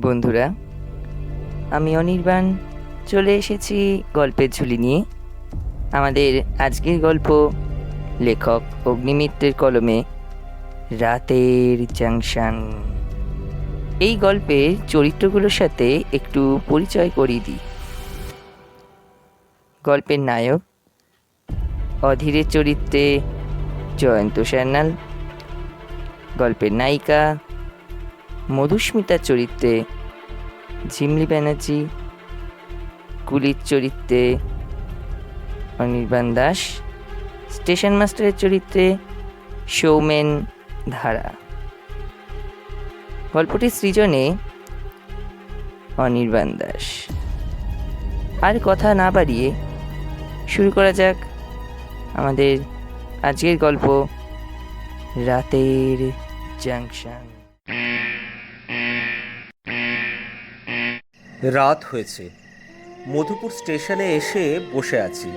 বন্ধুরা, আমি অনির্বাণ। চলে এসেছি গল্পের ঝুলি নিয়ে। আমাদের আজকের গল্প লেখক অগ্নিমিত্রের কলমে, রাতের জাংশন। এই গল্পের চরিত্রগুলোর সাথে একটু পরিচয় করিয়ে দিই। গল্পের নায়ক, অধীরের চরিত্রে জয়ন্ত সান্যাল গল্পের নায়িকা মধুস্মিতার চরিত্রে ঝিমলি ব্যানার্জি কুলির চরিত্রে অনির্বাণ দাস স্টেশন মাস্টারের চরিত্রে সৌমেন ধারা গল্পটির সৃজনে অনির্বাণ দাস আর কথা না বাড়িয়ে শুরু করা যাক আমাদের আজকের গল্প রাতের জাংশন। রাত হয়েছে। মধুপুর স্টেশনে এসে বসে আছি।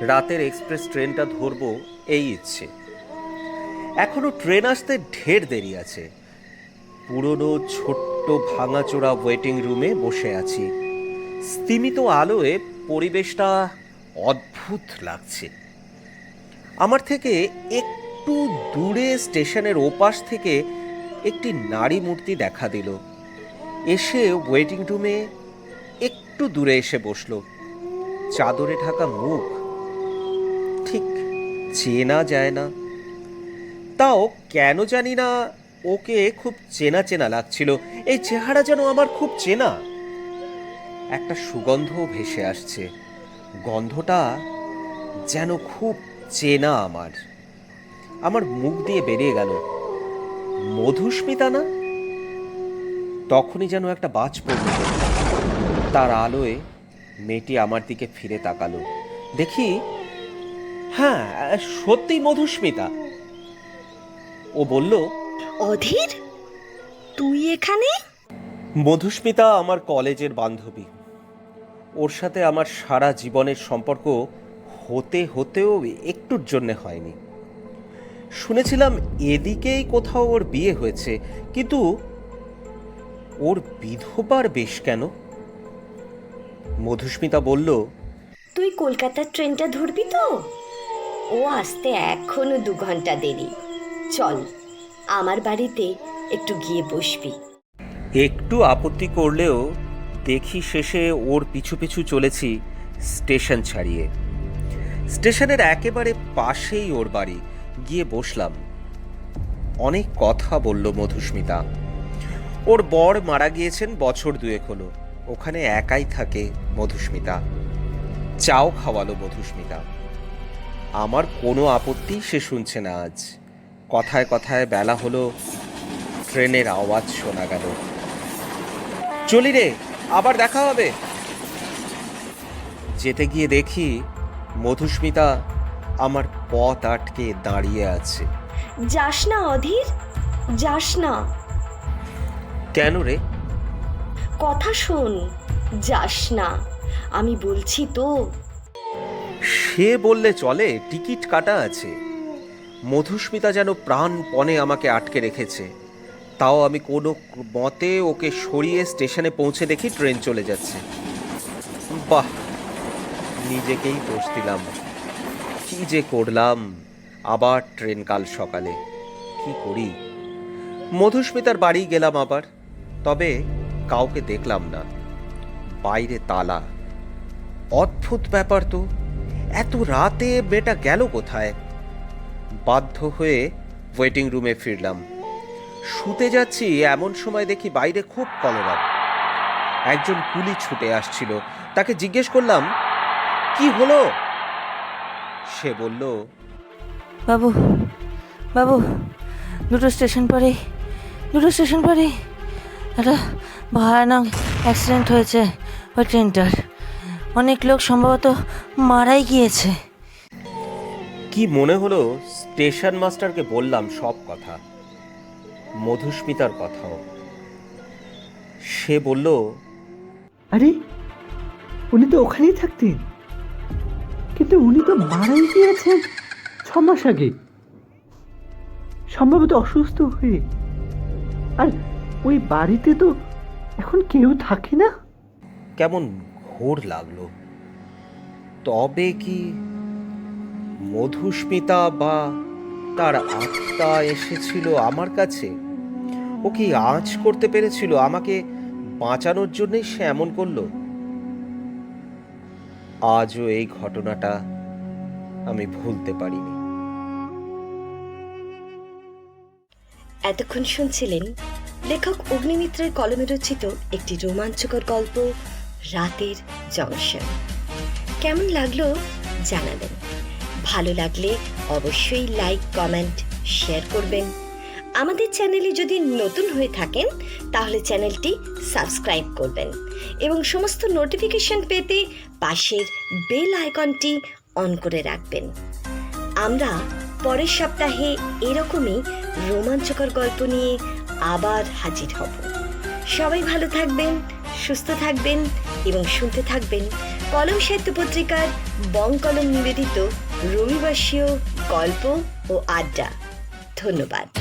রাতের এক্সপ্রেস ট্রেনটা ধরবো এই ইচ্ছে। এখনও ট্রেন আসতে ঢের দেরি আছে। পুরনো ছোট্ট ভাঙাচোরা ওয়েটিং রুমে বসে আছি। স্তিমিত আলোয় পরিবেশটা অদ্ভুত লাগছে। আমার থেকে একটু দূরে স্টেশনের ওপাশ থেকে একটি নারী মূর্তি দেখা দিল। এসে ওয়েটিং রুমে একটু দূরে এসে বসল। চাদরে ঢাকা মুখ। ঠিক চেনা যায় না। তাও কেন জানি না ওকে খুব চেনা চেনা লাগছিল। এই চেহারা যেন আমার খুব চেনা। একটা সুগন্ধ ভেসে আসছে। গন্ধটা যেন খুব চেনা আমার। আমার মুখ দিয়ে বেরিয়ে গেল মধুস্মিতা না? তখনই যেন একটা বাজ পড়ল। তার আলোয় মেয়েটি আমার দিকে ফিরে তাকালো। দেখি হ্যাঁ সত্যি মধুস্মিতা। ও বলল অধীর তুই এখানে? মধুস্মিতা আমার কলেজের বান্ধবী। ওর সাথে আমার সারা জীবনের সম্পর্ক হতে হতেও একটুর জন্যে হয়নি। শুনেছিলাম এদিকেই কোথাও ওর বিয়ে হয়েছে কিন্তু ওর বিধবার বেশ কেন? মধুস্মিতা বলল তুই কলকাতার ট্রেনটা ধরবি তো? ও আসতে এখনও দু ঘণ্টা দেরি। চল আমার বাড়িতে একটু গিয়ে বসবি। একটু আপত্তি করলেও দেখি শেষে ওর পিছু পিছু চলেছি স্টেশন ছাড়িয়ে। স্টেশনের একেবারে পাশেই ওর বাড়ি। গিয়ে বসলাম। অনেক কথা বলল মধুস্মিতা। ওর বর মারা গিয়েছেন বছর দুয়েক হলো। ওখানে একাই থাকে মধুস্মিতা। চাও খাওয়ালো মধুস্মিতা। আমার কোনো আপত্তি সে শুনছে না আজ। কথায় কথায় বেলা হলো, ট্রেনের আওয়াজ শোনা গেল। চলি রে, আবার দেখা হবে। যেতে গিয়ে দেখি মধুস্মিতা আমার পথ আটকে দাঁড়িয়ে আছে। যাস না অধীর যাস না। কেন রে? কথা শোন যাস না। আমি বলছি তো। সে বললে চলে টিকিট কাটা আছে। মধুস্মিতা যেন প্রাণপণে আমাকে আটকে রেখেছে। তাও আমি কোনো মতে ওকে সরিয়ে স্টেশনে পৌঁছে দেখি ট্রেন চলে যাচ্ছে। বাহ! নিজেকেই দোষ দিলাম। কি যে করলাম? আবার ট্রেন কাল সকালে। কি করি? মধুস্মিতার বাড়ি গেলাম আবার। তবে কাউকে দেখলাম না। বাইরে তালা। অদ্ভুত ব্যাপার তো। এত রাতে মেয়েটা গেল কোথায়? বাধ্য হয়ে ওয়েটিং রুমে ফিরলাম। শুতে যাচ্ছি, এমন সময় দেখি বাইরে খুব কলরব। একজন কুলি ছুটে আসছিল। তাকে জিজ্ঞেস করলাম কি হলো? সে বলল বাবু বাবু দুটো স্টেশন পরে দুটো স্টেশন পরে একটা ভয়ানক অ্যাক্সিডেন্ট হয়েছে ওই ট্রেনটার। অনেক লোক সম্ভবত মারাই গিয়েছে। কি মনে হলো? স্টেশন মাস্টারকে বললাম সব কথা। মধুস্মিতার কথাও। সে বলল আরে উনি তো ওখানেই থাকতেন। কিন্তু উনি তো মারাই গিয়েছেন ছ মাস আগে। সম্ভবত অসুস্থ হয়ে। আর ওই বাড়িতে তো এখন কেউ থাকে না। কেমন ঘোর লাগল। তবে কি মধুস্মিতা বা তার আত্মা এসেছিল আমার কাছে? ও কি আজ করতে পেরেছিল? আমাকে বাঁচানোর জন্যই সে এমন করল? আজও এই ঘটনাটা আমি ভুলতে পারিনি। এতক্ষণ শুনছিলেন লেখক অগ্নিমিত্রের কলমে রচিত একটি রোমাঞ্চকর গল্প, রাতের জংশন কেমন লাগল জানাবেন। ভালো লাগলে অবশ্যই লাইক, কমেন্ট, শেয়ার করবেন। আমাদের চ্যানেলে যদি নতুন হয়ে থাকেন, তাহলে চ্যানেলটি সাবস্ক্রাইব করবেন এবং সমস্ত নোটিফিকেশন পেতে পাশের বেল আইকনটি অন করে রাখবেন। আমরা পরের সপ্তাহে এরকমই রোমাঞ্চকর গল্প নিয়ে আবার হাজির হব। সবাই ভালো থাকবেন, সুস্থ থাকবেন এবং শুনতে থাকবেন কলম সাহিত্য পত্রিকার বং কলম নিবেদিত রবিবাসীয় গল্প ও আড্ডা। ধন্যবাদ।